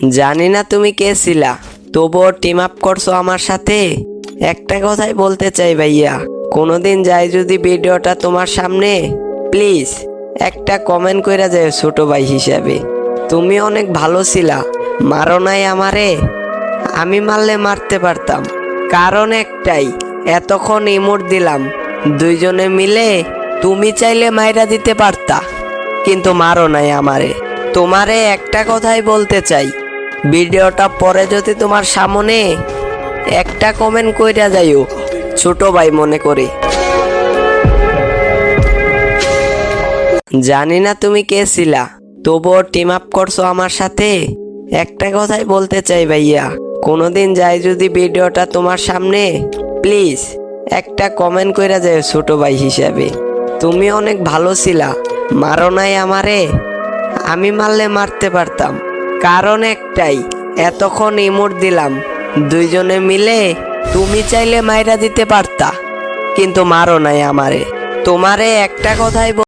জানি না তুমি কে ছিলা, তবুও টিম আপ করছ আমার সাথে? একটা কথাই বলতে চাই ভাইয়া, কোনোদিন যাই যদি ভিডিওটা তোমার সামনে? প্লিজ, একটা কমেন্ট কইরা যায় ছোট ভাই হিসাবে। তুমি অনেক ভালো ছিলা, মারো নাই আমারে? আমি মারলে মারতে পারতাম। কারণ একটাই, এতক্ষণ ইমোট দিলাম, দুইজনে মিলে তুমি চাইলে মাইরা দিতে পারতা। কিন্তু মারো নাই আমারে। তোমারে একটা কথাই বলতে চাই ভিডিওটা পরে যদি তোমার সামনে একটা কমেন্ট কইরা যাইও, ছোট ভাই মনে করে। জানি না তুমি কে ছিলা, তবুও টিম আপ করছ আমার সাথে? একটা কথাই বলতে চাই ভাইয়া, কোনোদিন যাই যদি ভিডিওটা তোমার সামনে প্লিজ একটা কমেন্ট কইরা যায় ছোট ভাই হিসাবে। তুমি অনেক ভালো ছিলা, মারো নাই আমারে। আমি মারলে মারতে পারতাম। কারণ একটাই, এতক্ষণ ইমোট দিলাম। দুইজনে মিলে তুমি চাইলে মাইরা দিতে পারতা, কিন্তু মারো নাই আমারে। তোমারে একটা কথাই